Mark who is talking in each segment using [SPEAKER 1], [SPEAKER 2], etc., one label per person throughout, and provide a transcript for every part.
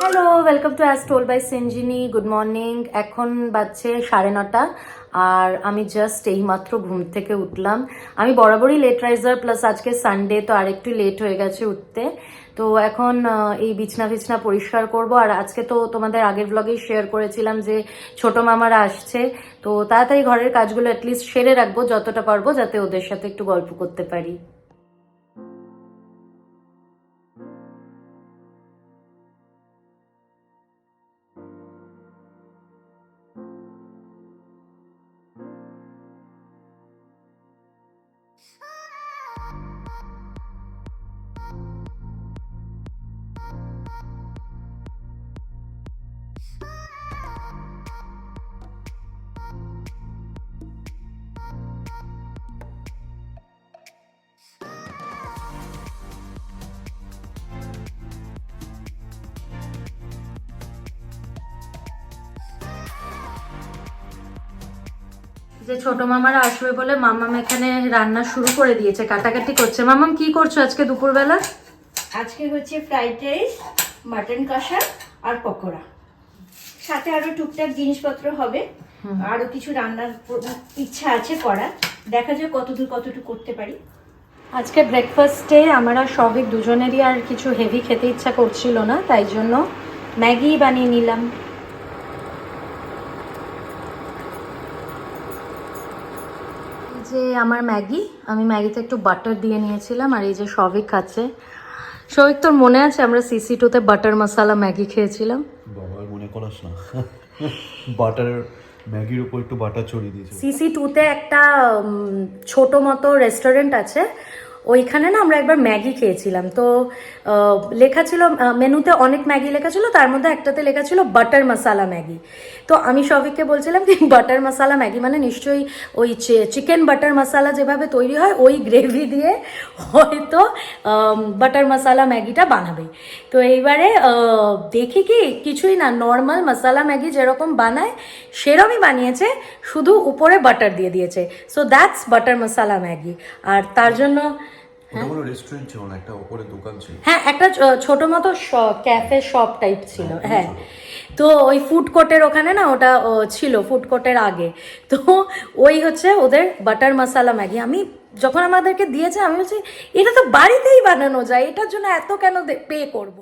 [SPEAKER 1] Hello welcome to as toll by সেঞ্জিনি good morning এখন বাজছে সাড়ে নটা আর আমি জাস্ট এইমাত্র ঘুম থেকে উঠলাম। আমি বরাবরই লেট রাইজার প্লাস আজকে সানডে তো আরেকটু লেট হয়ে গেছে উঠতে। তো এখন এই বিছনা বিছনা পরিষ্কার করব। আর আজকে তো তোমাদের আগের ব্লগেই শেয়ার করেছিলাম যে ছোট মামারা আসছে। তো তাড়াতাড়ি ঘরের কাজগুলো অ্যাটলিস্ট সেরে রাখব, যতটা পারব, যাতে ওদের সাথে একটু গল্প করতে পারি। you যে ছোট মামারা আসবে বলে মামাম এখানে রান্না শুরু করে দিয়েছে কাটাকাটি করছে। মামাম কি করছ আজকে দুপুরবেলা?
[SPEAKER 2] আজকে হচ্ছে ফ্রাইড রাইস মাটন কষা আর পকোড়া। সাথে আরও টুকটাক জিনিসপত্র হবে। আরও কিছু রান্নার ইচ্ছা আছে করা দেখা যাক কতদূর কতটুকু করতে পারি।
[SPEAKER 1] আজকে ব্রেকফাস্টে আমরা সবই দুজনেরই আর কিছু হেভি খেতে ইচ্ছা করছিল না তাই জন্য ম্যাগি বানিয়ে নিলাম। যে আমার ম্যাগি আমি ম্যাগিতে একটু বাটার দিয়ে নিয়েছিলাম আর এই যে সবিক আছে সবিক তোর মনে আছে আমরা সিসি টুতে বাটার মশালা ম্যাগি খেয়েছিলাম?
[SPEAKER 3] বাবা মনে করাস না। বাটার ম্যাগির উপর একটু বাটার ছড়িয়ে দিয়েছে।
[SPEAKER 1] সিসি টুতে একটা ছোট মতো রেস্টুরেন্ট আছে। ওইখানে না আমরা একবার ম্যাগি খেয়েছিলাম। তো লেখা ছিল মেনুতে অনেক ম্যাগি লেখা ছিল, তার মধ্যে একটাতে লেখা ছিল বাটার মশালা ম্যাগি। তো আমি সবিককে বলছিলাম কি, বাটার মশালা ম্যাগি মানে নিশ্চয়ই ওই চিকেন বাটার মশালা যেভাবে তৈরি হয়, ওই গ্রেভি দিয়ে হয়তো বাটার মশালা ম্যাগিটা বানাবে। তো এইবারে দেখি কি, কিছুই না, নর্মাল মশালা ম্যাগি যেরকম বানায়, সেরমই বানিয়েছে, শুধু উপরে বাটার দিয়ে দিয়েছে। So that's butter masala Maggi. আর তার জন্য
[SPEAKER 3] ওটা রেস্টুরেন্ট ছিল না একটা ওপরে দোকান ছিল।
[SPEAKER 1] হ্যাঁ একটা ছোট মতো ক্যাফে শপ টাইপ ছিল হ্যাঁ তো ওই ফুড কোর্টের ওখানে না ওটা ছিল ফুড কোর্টের আগে। তো ওই হচ্ছে ওদের বাটার মশালা ম্যাগি আমি যখন আমাদেরকে দিয়েছে আমি বলছি এটা তো বাড়িতেই বানানো যায় এটার জন্য এত কেন পে করব?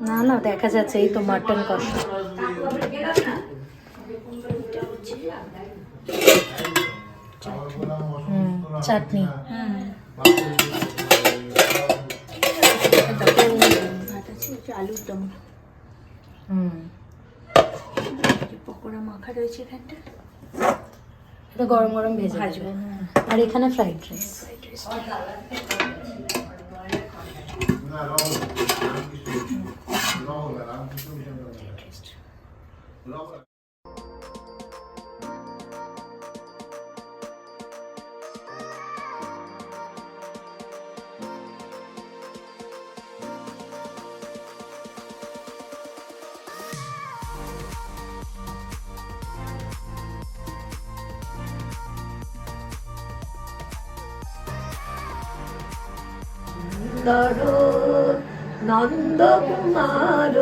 [SPEAKER 1] না না দেখা যাচ্ছে এই তো মাটন কষা। হুম, চাটনি।
[SPEAKER 2] ভাত আছে একটু আলুর দম
[SPEAKER 1] হুম
[SPEAKER 2] পকোড়া মাখা রয়েছে এখানটা।
[SPEAKER 1] এটা গরম গরম ভেজে
[SPEAKER 2] ভাজবো। হ্যাঁ।
[SPEAKER 1] আর এখানে ফ্রাইড রাইস
[SPEAKER 2] ফ্রাইড রাইস সুন্দর নন্দকুমার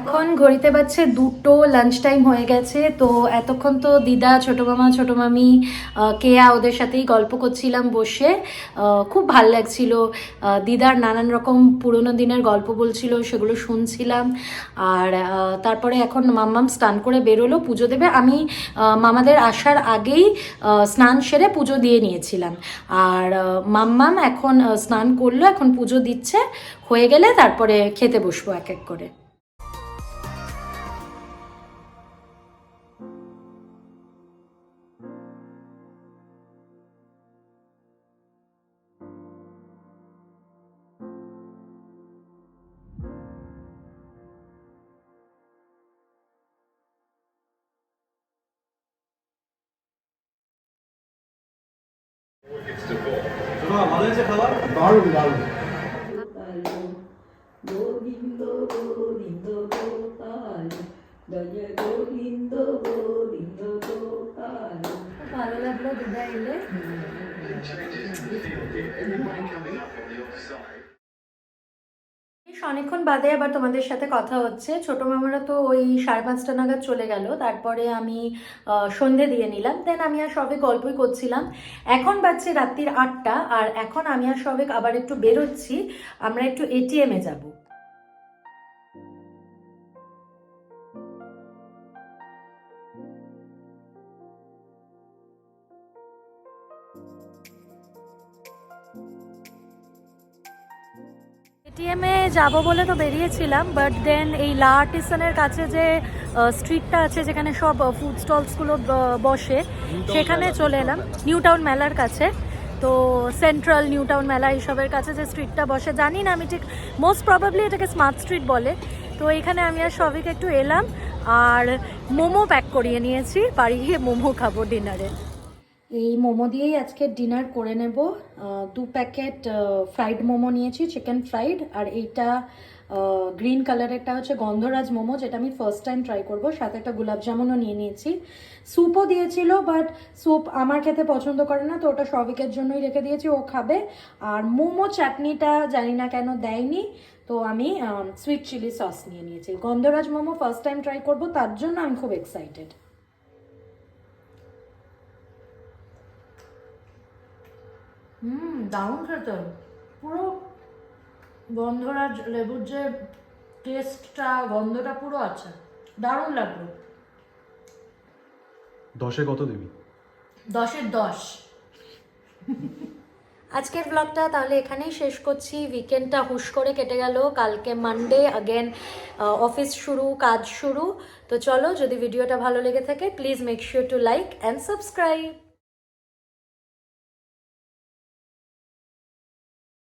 [SPEAKER 1] এখন ঘড়িতে বাজছে দুটো লাঞ্চ টাইম হয়ে গেছে, তো এতক্ষণ তো দিদা, ছোট মামা, ছোট মামি কেয়া ওদের সাথেই গল্প করছিলাম বসে। খুব ভালো লাগছিল। দিদার নানান রকম পুরোনো দিনের গল্প বলছিল, সেগুলো শুনছিলাম। আর তারপরে এখন মাম্মাম স্নান করে বেরোলো, পুজো দেবে। আমি মামাদের আসার আগেই স্নান সেরে পুজো দিয়ে নিয়েছিলাম। আর মাম্মাম এখন স্নান করল, এখন পুজো দিচ্ছে। হয়ে গেলে তারপরে খেতে বসবো এক এক করে।
[SPEAKER 3] আমাদের
[SPEAKER 4] দারুণ দারুণ।
[SPEAKER 1] ভালো লাগল এলে অনেকক্ষণ বাদে আবার তোমাদের সাথে কথা হচ্ছে। ছোট মামারা তো ওই সাড়ে পাঁচটা নাগাদ চলে গেল, তারপরে আমি সন্ধে দিয়ে নিলাম। দেন আমি আর সবে গল্পই করছিলাম। এখন বাজছে রাত্রির আটটা, আর এখন আমি আর সবে আবার একটু বেরোচ্ছি। আমরা একটু এটিএমে যাব। এটিএমে যাব বলে তো বেরিয়েছিলাম বাট দেন এই লা আর্টিসানের কাছে যে স্ট্রিটটা আছে যেখানে সব ফুড স্টলসগুলো বসে সেখানে চলে এলাম। নিউ টাউন মেলার কাছে। তো সেন্ট্রাল নিউ টাউন মেলা এইসবের কাছে যে স্ট্রিটটা বসে জানি না আমি ঠিক মোস্ট প্রবাবলি এটাকে স্মার্ট স্ট্রিট বলে। তো এখানে আমি আর সবিক একটু এলাম আর মোমো প্যাক করিয়ে নিয়েছি বাড়ি গিয়ে মোমো খাব ডিনারে এই মোমো দিয়েই আজকে ডিনার করে নেব। দু প্যাকেট ফ্রাইড মোমো নিয়েছি চিকেন ফ্রাইড আর এইটা গ্রিন কালারেরটা হচ্ছে গন্ধরাজ মোমো, যেটা আমি ফার্স্ট টাইম ট্রাই করব। সাথে একটা জামুনও নিয়ে নিয়েছি। স্যুপও দিয়েছিল বাট স্যুপ আমার খেতে পছন্দ করে না, তো ওটা সবিকের জন্যই রেখে দিয়েছি, ও খাবে। আর মোমো চাটনিটা জানি না কেন দেয়নি, তো আমি সুইট চিলি সস নিয়ে নিয়েছি। গন্ধরাজ মোমো ফার্স্ট টাইম ট্রাই করব, তার জন্য আমি খুব এক্সাইটেড হুম দারুণ খেতে। পুরো গন্ধরাজ লেবুর যে টেস্টটা গন্ধটা পুরো আছে। দারুণ লাগল।
[SPEAKER 3] দশে কত দিবি?
[SPEAKER 1] দশের দশ। আজকের ব্লগটা তাহলে এখানেই শেষ করছি। উইকেন্ডটা হুশ করে কেটে গেল। কালকে মানডে আগেন অফিস শুরু কাজ শুরু। তো চলো যদি ভিডিওটা ভালো লেগে থাকে please make sure to like and subscribe